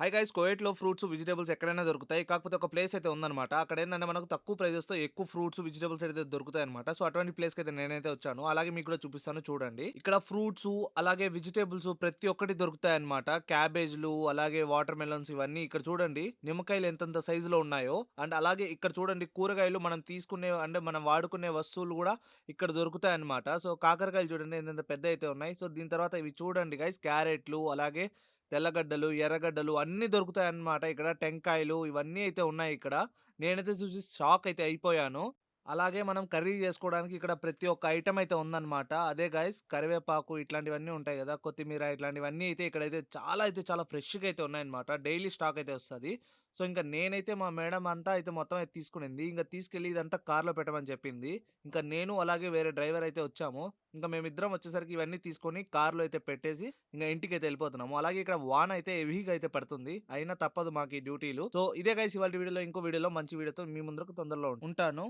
High guys కోయట్లో fruits vegetables ఎక్కడైనా దొరుకుతాయి. కాకపోతే ఒక ప్లేస్ అయితే ఉందన్నమాట. అక్కడ ఏంటంటే మనకు తక్కువ ప్రైజెస్తో ఎక్కువ ఫ్రూట్స్ వెజిటేబుల్స్ అయితే దొరుకుతాయి అనమాట సో అటువంటి ప్లేస్ అయితే నేనైతే వచ్చాను. అలాగే మీకు కూడా చూపిస్తాను చూడండి. ఇక్కడ ఫ్రూట్స్ అలాగే వెజిటేబుల్స్ ప్రతి ఒక్కటి దొరుకుతాయి అనమాట క్యాబేజ్లు అలాగే వాటర్ మెలన్స్ ఇవన్నీ ఇక్కడ చూడండి. నిమ్మకాయలు ఎంతెంత సైజులో ఉన్నాయో అండ్ అలాగే ఇక్కడ చూడండి కూరగాయలు మనం తీసుకునే అంటే మనం వాడుకునే వస్తువులు కూడా ఇక్కడ దొరుకుతాయి అనమాట సో కాకరకాయలు చూడండి ఎంత పెద్ద అయితే ఉన్నాయి. సో దీని తర్వాత ఇవి చూడండి గైస్ క్యారెట్లు అలాగే తెల్లగడ్డలు ఎర్రగడ్డలు అన్ని దొరుకుతాయి అన్నమాట ఇక్కడ. టెంకాయలు ఇవన్నీ అయితే ఉన్నాయి ఇక్కడ. నేనైతే చూసి షాక్ అయితే అయిపోయాను. అలాగే మనం కర్రీ చేసుకోవడానికి ఇక్కడ ప్రతి ఒక్క ఐటమ్ అయితే ఉందన్నమాట. అదే గైస్ కరివేపాకు ఇట్లాంటివన్నీ ఉంటాయి కదా కొత్తిమీర ఇట్లాంటివన్నీ అయితే ఇక్కడైతే చాలా అయితే చాలా ఫ్రెష్గా అయితే ఉన్నాయన్నమాట. డైలీ స్టాక్ అయితే వస్తుంది. సో ఇంకా నేనైతే మా మేడం అంతా అయితే మొత్తం అయితే తీసుకునింది. ఇంకా తీసుకెళ్ళి ఇదంతా కార్లో పెట్టమని చెప్పింది. ఇంకా నేను అలాగే వేరే డ్రైవర్ అయితే వచ్చాము. ఇంకా మేమిద్దరం వచ్చేసరికి ఇవన్నీ తీసుకొని కార్లో అయితే పెట్టేసి ఇంకా ఇంటికి అయితే వెళ్ళిపోతున్నాము. అలాగే ఇక్కడ వాన్ అయితే హెవీగా అయితే పడుతుంది. అయినా తప్పదు మాకు ఈ డ్యూటీలు. సో ఇదే గైస్ ఇవాళ వీడియోలో ఇంకో వీడియోలో మంచి వీడియోతో మీ ముందరకు తొందరలో ఉంటాను.